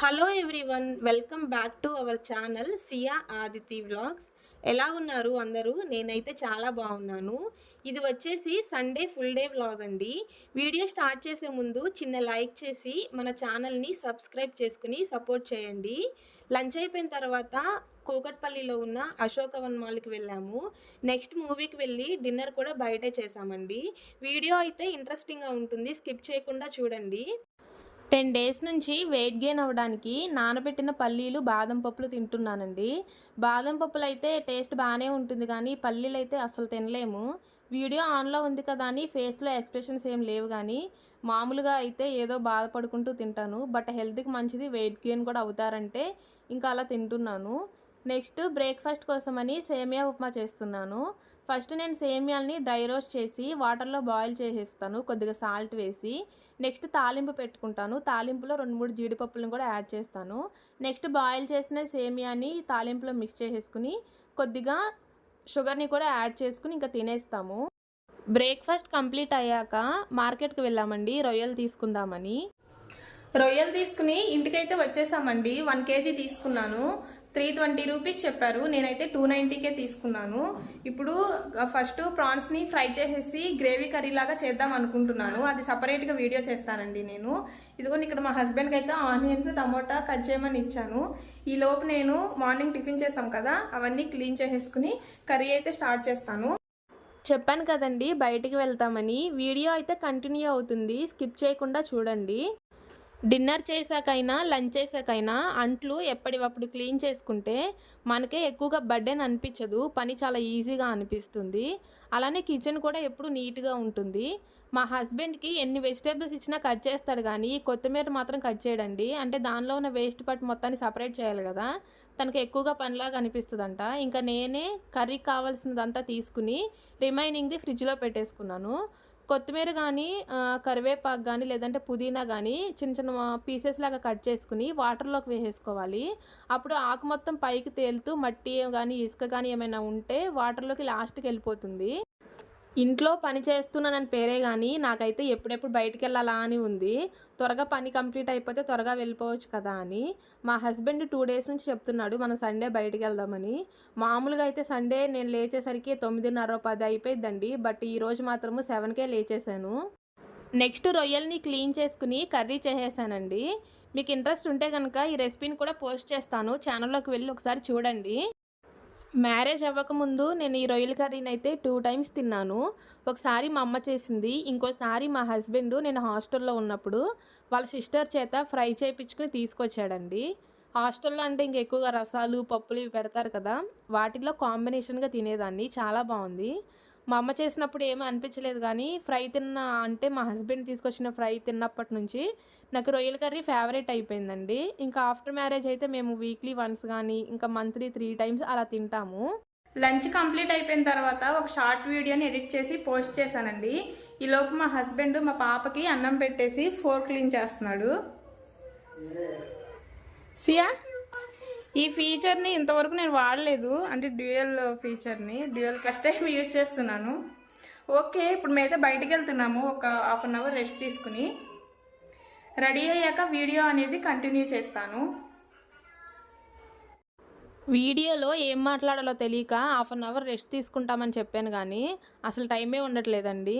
Hello everyone welcome back to our channel Siya Aditi vlogs. ఎలా ఉన్నారు అందరూ? నేనైతే చాలా బాగున్నాను. ఇది వచ్చేసి సండే ఫుల్ డే వ్లాగ్ అండి. వీడియో స్టార్ట్ చేసే ముందు చిన్న లైక్ చేసి మన ఛానల్ని సబ్స్క్రైబ్ చేసుకుని సపోర్ట్ చేయండి. లంచ్ అయిపోయిన తర్వాత కూకట్పల్లిలో ఉన్న అశోకవన్ మాల్కి వెళ్ళాము. నెక్స్ట్ మూవీకి వెళ్ళి డిన్నర్ కూడా బయటే చేసామండి వీడియో అయితే ఇంట్రెస్టింగ్గా ఉంటుంది. స్కిప్ చేయకుండా చూడండి. టెన్ డేస్ నుంచి వెయిట్ గెయిన్ అవ్వడానికి నానబెట్టిన పల్లీలు బాదం పప్పులు తింటున్నానండి. బాదం పప్పులు అయితే టేస్ట్ బాగానే ఉంటుంది కానీ పల్లీలు అయితే అసలు తినలేము. వీడియో ఆన్లో ఉంది కదా అని ఫేస్లో ఎక్స్ప్రెషన్స్ ఏం లేవు కానీ మామూలుగా అయితే ఏదో బాధపడుకుంటూ తింటాను. బట్ హెల్త్కి మంచిది వెయిట్ గెయిన్ కూడా అవుతారంటే ఇంకా అలా తింటున్నాను. నెక్స్ట్ బ్రేక్ఫాస్ట్ కోసమని సేమియా ఉప్మా చేస్తున్నాను. ఫస్ట్ నేను సేమియాల్ని డ్రై రోస్ట్ చేసి వాటర్లో బాయిల్ చేసేస్తాను కొద్దిగా సాల్ట్ వేసి. నెక్స్ట్ తాలింపు పెట్టుకుంటాను. తాలింపులో రెండు మూడు జీడిపప్పులను కూడా యాడ్ చేస్తాను. నెక్స్ట్ బాయిల్ చేసిన సేమియాని తాలింపులో మిక్స్ చేసేసుకుని కొద్దిగా షుగర్ని కూడా యాడ్ చేసుకుని ఇంకా తినేస్తాము. బ్రేక్ఫాస్ట్ కంప్లీట్ అయ్యాక మార్కెట్కి వెళ్ళామండి రొయ్యలు తీసుకుందామని. రొయ్యలు తీసుకుని ఇంటికైతే వచ్చేసామండి వన్ కేజీ తీసుకున్నాను. త్రీ ట్వంటీ రూపీస్ చెప్పారు. నేనైతే టూ నైంటీకే తీసుకున్నాను. ఇప్పుడు ఫస్ట్ ప్రాన్స్ని ఫ్రై చేసేసి గ్రేవీ కర్రీ లాగా చేద్దాం అనుకుంటున్నాను. అది సపరేట్గా వీడియో చేస్తానండి నేను. ఇదిగోని ఇక్కడ మా హస్బెండ్కి అయితే ఆనియన్స్ టమోటా కట్ చేయమని ఇచ్చాను. ఈ లోపు నేను మార్నింగ్ టిఫిన్ చేసాం కదా అవన్నీ క్లీన్ చేసేసుకుని కర్రీ అయితే స్టార్ట్ చేస్తాను. చెప్పాను కదండి బయటికి వెళ్తామని. వీడియో అయితే కంటిన్యూ అవుతుంది. స్కిప్ చేయకుండా చూడండి. డిన్నర్ చేశాకైనా లంచ్ చేశాకైనా అంట్లు ఎప్పటివప్పుడు క్లీన్ చేసుకుంటే మనకే ఎక్కువగా బర్డెన్ అనిపించదు పని చాలా ఈజీగా అనిపిస్తుంది. అలానే కిచెన్ కూడా ఎప్పుడు నీట్గా ఉంటుంది. మా హస్బెండ్కి ఎన్ని వెజిటేబుల్స్ ఇచ్చినా కట్ చేస్తాడు కానీ కొత్తిమీర మాత్రం కట్ చేయడండి. అంటే దానిలో ఉన్న వేస్ట్ పట్టు మొత్తాన్ని సపరేట్ చేయాలి కదా తనకు ఎక్కువగా పనిలాగా అనిపిస్తుందంట. ఇంకా నేనే కర్రీకి కావాల్సినదంతా తీసుకుని రిమైనింగ్ది ఫ్రిడ్జ్లో పెట్టేసుకున్నాను. కొత్తిమీర కానీ కరివేపాకు కానీ లేదంటే పుదీనా కానీ చిన్న చిన్న పీసెస్ లాగా కట్ చేసుకుని వాటర్లోకి వేసేసుకోవాలి. అప్పుడు ఆకు మొత్తం పైకి తేలుతూ మట్టి కానీ ఇసుక కానీ ఏమైనా ఉంటే వాటర్లోకి లాస్ట్కి వెళ్ళిపోతుంది. ఇంట్లో పని చేస్తున్నానని పేరే కానీ నాకైతే ఎప్పుడెప్పుడు బయటికి వెళ్ళాలా అని ఉంది. త్వరగా పని కంప్లీట్ అయిపోతే త్వరగా వెళ్ళిపోవచ్చు కదా అని మా హస్బెండ్ టూ డేస్ నుంచి చెప్తున్నాడు మనం సండే బయటికి వెళ్దామని మామూలుగా అయితే సండే నేను లేచేసరికి తొమ్మిదిన్నర పది అయిపోయిందండి బట్ ఈరోజు మాత్రము సెవెన్కే లేచేసాను నెక్స్ట్ రొయ్యల్ని క్లీన్ చేసుకుని కర్రీ చేసేసానండి. మీకు ఇంట్రెస్ట్ ఉంటే కనుక ఈ రెసిపీని కూడా పోస్ట్ చేస్తాను. ఛానల్లోకి వెళ్ళి ఒకసారి చూడండి. మ్యారేజ్ అవ్వకముందు నేను ఈ రొయ్యల కర్రీని అయితే టూ టైమ్స్ తిన్నాను. ఒకసారి మా అమ్మ చేసింది ఇంకోసారి మా హస్బెండ్ నేను హాస్టల్లో ఉన్నప్పుడు వాళ్ళ సిస్టర్ చేత ఫ్రై చేయించుకుని తీసుకొచ్చాడండి. హాస్టల్లో అంటే ఇంక ఎక్కువగా రసాలు పప్పులు ఇవి పెడతారు కదా వాటిల్లో కాంబినేషన్గా తినేదాన్ని చాలా బాగుంది. మా అమ్మ చేసినప్పుడు ఏమీ అనిపించలేదు కానీ ఫ్రై తిన్న అంటే మా హస్బెండ్ తీసుకొచ్చిన ఫ్రై తిన్నప్పటి నుంచి నాకు రొయ్యల కర్రీ ఫేవరెట్ అయిపోయిందండి. ఇంకా ఆఫ్టర్ మ్యారేజ్ అయితే మేము వీక్లీ వన్స్ కానీ ఇంకా మంత్లీ త్రీ టైమ్స్ అలా తింటాము. లంచ్ కంప్లీట్ అయిపోయిన తర్వాత ఒక షార్ట్ వీడియోని ఎడిట్ చేసి పోస్ట్ చేశానండి. ఈలోపు మా హస్బెండ్ మా పాపకి అన్నం పెట్టేసి ఫోర్ క్లీన్ చేస్తున్నాడు. సియా? ఈ ఫీచర్ని ఇంతవరకు నేను వాడలేదు. అంటే డ్యూయల్ ఫీచర్ని డ్యూయల్ ఫస్ట్ టైం యూజ్ చేస్తున్నాను. ఓకే ఇప్పుడు మేమైతే బయటకు వెళ్తున్నాము. ఒక హాఫ్ అన్ అవర్ రెస్ట్ తీసుకుని. రెడీ అయ్యాక వీడియో అనేది కంటిన్యూ చేస్తాను. వీడియోలో ఏం మాట్లాడాలో తెలియక హాఫ్ అన్ అవర్ రెస్ట్ తీసుకుంటామని చెప్పాను కానీ అసలు టైమే ఉండట్లేదండి.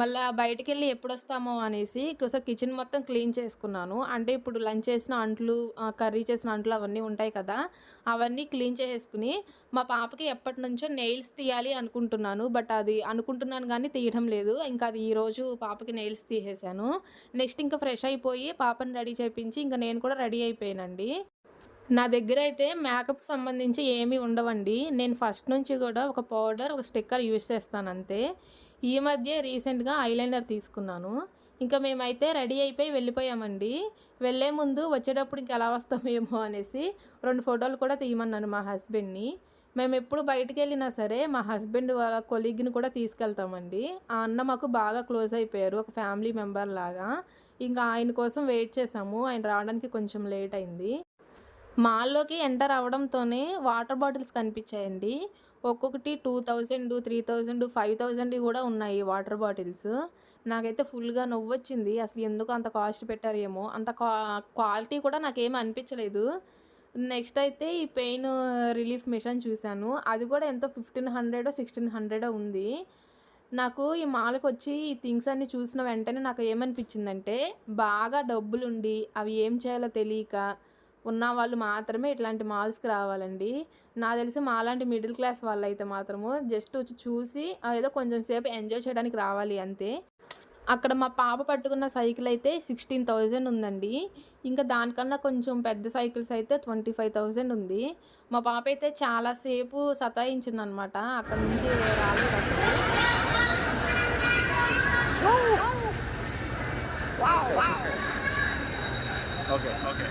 మళ్ళీ బయటికి వెళ్ళి ఎప్పుడు వస్తామో అనేసి ఒకసారి కిచెన్ మొత్తం క్లీన్ చేసుకున్నాను. అంటే ఇప్పుడు లంచ్ చేసిన అంట్లు కర్రీ చేసిన అంట్లు అవన్నీ ఉంటాయి కదా అవన్నీ క్లీన్ చేసేసుకుని మా పాపకి ఎప్పటి నుంచో నెయిల్స్ తీయాలి అనుకుంటున్నాను. బట్ అది అనుకుంటున్నాను కానీ తీయడం లేదు. ఇంకా అది ఈరోజు పాపకి నెయిల్స్ తీసేసాను. నెక్స్ట్ ఇంకా ఫ్రెష్ అయిపోయి పాపని రెడీ చేయించి ఇంకా నేను కూడా రెడీ అయిపోయానండి. నా దగ్గర అయితే మేకప్ సంబంధించి ఏమీ ఉండవండి. నేను ఫస్ట్ నుంచి కూడా ఒక పౌడర్ ఒక స్టిక్కర్ యూజ్ చేస్తాను అంతే. ఈ మధ్య రీసెంట్గా ఐలైనర్ తీసుకున్నాను. ఇంకా మేమైతే రెడీ అయిపోయి వెళ్ళిపోయామండి. వెళ్ళే ముందు వచ్చేటప్పుడు ఇంకా ఎలా వస్తామేమో అనేసి రెండు ఫోటోలు కూడా తీయమన్నాను మా హస్బెండ్ని మేము ఎప్పుడు బయటికి వెళ్ళినా సరే మా హస్బెండ్ వాళ్ళ కొలీగ్ని కూడా తీసుకెళ్తామండి. ఆ అన్న మాకు బాగా క్లోజ్ అయిపోయారు ఒక ఫ్యామిలీ మెంబర్ లాగా. ఇంకా ఆయన కోసం వెయిట్ చేసాము. ఆయన రావడానికి కొంచెం లేట్ అయింది. మాల్లోకి ఎంటర్ అవడంతోనే వాటర్ బాటిల్స్ కనిపించాయండి. ఒక్కొక్కటి two thousand three thousand five thousand కూడా ఉన్నాయి వాటర్ బాటిల్స్. నాకైతే ఫుల్గా నవ్వొచ్చింది. అసలు ఎందుకు అంత కాస్ట్ పెట్టారేమో. అంత క్వాలిటీ కూడా నాకేం అనిపించలేదు. నెక్స్ట్ అయితే ఈ పెయిన్ రిలీఫ్ మిషన్ చూశాను. అది కూడా ఎంతో ఫిఫ్టీన్ హండ్రెడ్ సిక్స్టీన్ హండ్రెడ్ ఉంది. నాకు ఈ మాల్కి వచ్చి ఈ థింగ్స్ అన్ని చూసిన వెంటనే నాకు ఏమనిపించిందంటే బాగా డబ్బులుండి అవి ఏం చేయాలో తెలియక ఉన్న వాళ్ళు మాత్రమే ఇట్లాంటి మాల్స్కి రావాలండి. నాకు తెలిసి మాలాంటి మిడిల్ క్లాస్ వాళ్ళు అయితే మాత్రము జస్ట్ వచ్చి చూసి ఏదో కొంచెం సేపు ఎంజాయ్ చేయడానికి రావాలి అంతే. అక్కడ మా పాప పట్టుకున్న సైకిల్ అయితే సిక్స్టీన్ థౌజండ్ ఉందండి. ఇంకా దానికన్నా కొంచెం పెద్ద సైకిల్స్ అయితే ట్వంటీ ఫైవ్ థౌజండ్ ఉంది. మా పాప అయితే చాలాసేపు సతాయించిందనమాట. అక్కడ నుంచి రాలేదు అసలు. Okay okay.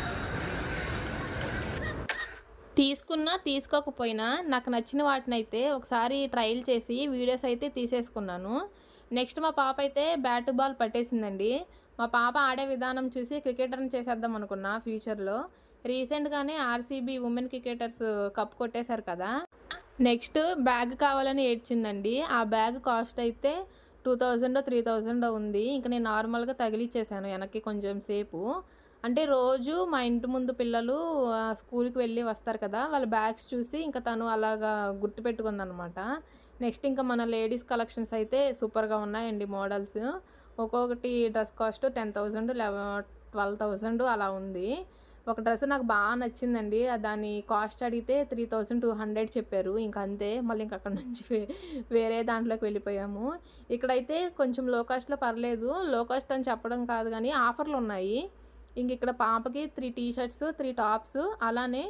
తీసుకున్నా తీసుకోకపోయినా నాకు నచ్చిన వాటిని అయితే ఒకసారి ట్రయల్ చేసి వీడియోస్ అయితే తీసేసుకున్నాను. నెక్స్ట్ మా పాప అయితే బ్యాట్ బాల్ పట్టేసిందండి. మా పాప ఆడే విధానం చూసి క్రికెటర్ని చేసేద్దాం అనుకున్నా ఫ్యూచర్లో. రీసెంట్గానే ఆర్సీబీ ఉమెన్ క్రికెటర్స్ కప్ కొట్టేశారు కదా. నెక్స్ట్ బ్యాగ్ కావాలని ఏడ్చిందండి. ఆ బ్యాగ్ కాస్ట్ అయితే టూ థౌజండ్ త్రీ థౌజండ్ ఉంది. ఇంకా నేను నార్మల్గా తగిలిచ్చేసాను వెనక్కి కొంచెం సేపు. అంటే రోజు మా ఇంటి ముందు పిల్లలు స్కూల్కి వెళ్ళి వస్తారు కదా వాళ్ళ బ్యాగ్స్ చూసి ఇంకా తను అలాగా గుర్తుపెట్టుకుందనమాట. నెక్స్ట్ ఇంకా మన లేడీస్ కలెక్షన్స్ అయితే సూపర్గా ఉన్నాయండి మోడల్స్. ఒక్కొక్కటి dress cost ten thousand eleven twelve thousand అలా ఉంది. ఒక డ్రెస్ నాకు బాగా నచ్చిందండి. దాని కాస్ట్ అడిగితే త్రీ థౌజండ్ టూ హండ్రెడ్ చెప్పారు. ఇంక అంతే మళ్ళీ ఇంక అక్కడ నుంచి వేరే దాంట్లోకి వెళ్ళిపోయాము. ఇక్కడైతే కొంచెం లో కాస్ట్లో పర్లేదు. లో కాస్ట్ అని చెప్పడం కాదు కానీ ఆఫర్లు ఉన్నాయి. ఇంక ఇక్కడ పాపకి three T shirts three tops. అలానే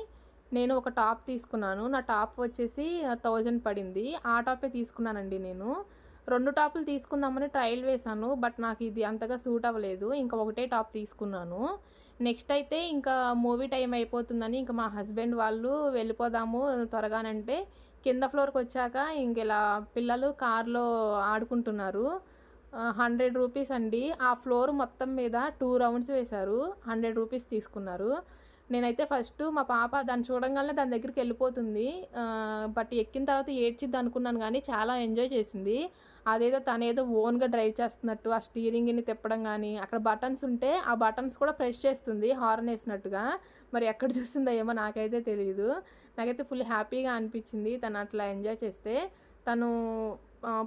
నేను ఒక టాప్ తీసుకున్నాను. నా టాప్ వచ్చేసి థౌజండ్ పడింది. ఆ టాపే తీసుకున్నానండి నేను. రెండు టాపులు తీసుకుందామని ట్రయల్ వేశాను బట్ నాకు ఇది అంతగా సూట్ అవ్వలేదు. ఇంకా ఒకటే టాప్ తీసుకున్నాను. నెక్స్ట్ అయితే ఇంకా మూవీ టైం అయిపోతుందని ఇంకా మా హస్బెండ్ వాళ్ళు వెళ్ళిపోదాము త్వరగానంటే కింద ఫ్లోర్కి వచ్చాక ఇంక ఇలా పిల్లలు కారులో ఆడుకుంటున్నారు. హండ్రెడ్ రూపీస్ అండి. ఆ ఫ్లోర్ మొత్తం మీద టూ రౌండ్స్ వేశారు. హండ్రెడ్ రూపీస్ తీసుకున్నారు. నేనైతే ఫస్ట్ మా పాప దాన్ని చూడంగానే దాని దగ్గరికి వెళ్ళిపోతుంది. బట్ ఎక్కిన తర్వాత ఏడ్చిద్ది అనుకున్నాను కానీ చాలా ఎంజాయ్ చేసింది. అదేదో తనేదో ఓన్గా డ్రైవ్ చేస్తున్నట్టు ఆ స్టీరింగ్ని తిప్పడం కానీ అక్కడ బటన్స్ ఉంటే ఆ బటన్స్ కూడా ప్రెస్ చేస్తుంది హార్న్ వేసినట్టుగా. మరి ఎక్కడ చూస్తుందో ఏమో నాకైతే తెలియదు నాకైతే ఫుల్ హ్యాపీగా అనిపించింది తను అట్లా ఎంజాయ్ చేస్తే. తను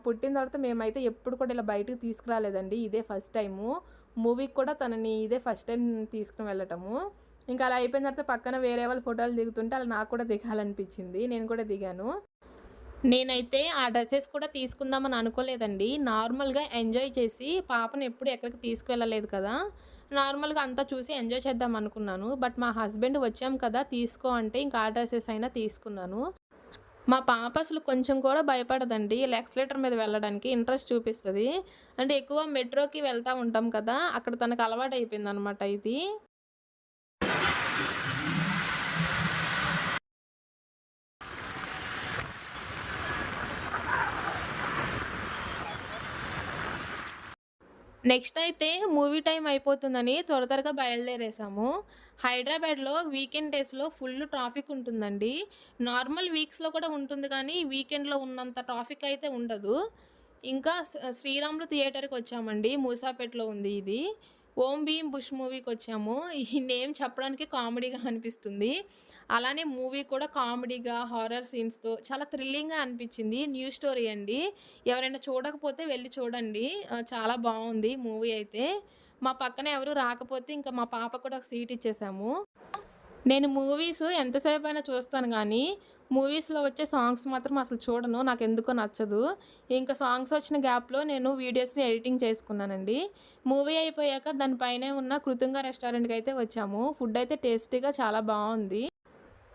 పుట్టిన తర్వాత మేమైతే ఎప్పుడు కూడా ఇలా బయటకు తీసుకురాలేదండి. ఇదే ఫస్ట్ టైము మూవీకి కూడా తనని ఇదే ఫస్ట్ టైం తీసుకుని వెళ్ళటము. ఇంకా అలా అయిపోయిన తర్వాత పక్కన వేరే వాళ్ళు ఫోటోలు దిగుతుంటే అలా నాకు కూడా దిగాలనిపించింది. నేను కూడా దిగాను. నేనైతే ఆ డ్రెస్సెస్ కూడా తీసుకుందామని అనుకోలేదండి. నార్మల్గా ఎంజాయ్ చేసి పాపను ఎప్పుడు ఎక్కడికి తీసుకువెళ్ళలేదు కదా. నార్మల్గా అంతా చూసి ఎంజాయ్ చేద్దాం అనుకున్నాను. బట్ మా హస్బెండ్ వచ్చాం కదా తీసుకో అంటే ఇంకా ఆ డ్రెస్సెస్ అయినా తీసుకున్నాను. మా పాప అసలు కొంచెం కూడా భయపడదండి. ఇలా ఎక్సలేటర్ మీద వెళ్ళడానికి ఇంట్రెస్ట్ చూపిస్తుంది. అంటే ఎక్కువ మెట్రోకి వెళ్తూ ఉంటాం కదా అక్కడ తనకు అలవాటు అయిపోయింది అనమాట ఇది. నెక్స్ట్ అయితే మూవీ టైం అయిపోతుందని త్వర త్వరగా బయలుదేరేసాము. హైదరాబాద్లో వీకెండ్ డేస్లో ఫుల్ ట్రాఫిక్ ఉంటుందండి. నార్మల్ వీక్స్లో కూడా ఉంటుంది కానీ వీకెండ్లో ఉన్నంత ట్రాఫిక్ అయితే ఉండదు. ఇంకా శ్రీరాములు థియేటర్కి వచ్చామండి. మూసాపేటలో ఉంది ఇది. ఓం భీమ్ బుష్ మూవీకి వచ్చాము. ఈ నేమ్ చెప్పడానికి కామెడీగా అనిపిస్తుంది. అలానే మూవీ కూడా కామెడీగా హారర్ సీన్స్తో చాలా థ్రిల్లింగ్గా అనిపించింది. న్యూ స్టోరీ అండి. ఎవరైనా చూడకపోతే వెళ్ళి చూడండి. చాలా బాగుంది మూవీ అయితే. మా పక్కన ఎవరు రాకపోతే ఇంకా మా పాప కూడా ఒక సీట్ ఇచ్చేసాము. నేను మూవీస్ ఎంతసేపు అయినా చూస్తాను కానీ మూవీస్లో వచ్చే సాంగ్స్ మాత్రం అసలు చూడను. నాకు ఎందుకో నచ్చదు. ఇంకా సాంగ్స్ వచ్చిన గ్యాప్లో నేను వీడియోస్ని ఎడిటింగ్ చేసుకున్నానండి. మూవీ అయిపోయాక దానిపైనే ఉన్న కృతంగా రెస్టారెంట్కి అయితే వచ్చాము. ఫుడ్ అయితే టేస్టీగా చాలా బాగుంది.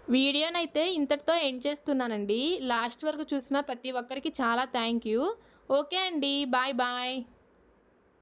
వీడియోనైతే ఇంతటితో ఎండ్ చేస్తున్నానండి. లాస్ట్ వరకు చూసిన ప్రతి ఒక్కరికి చాలా థ్యాంక్ యూ. ఓకే అండి. Bye bye.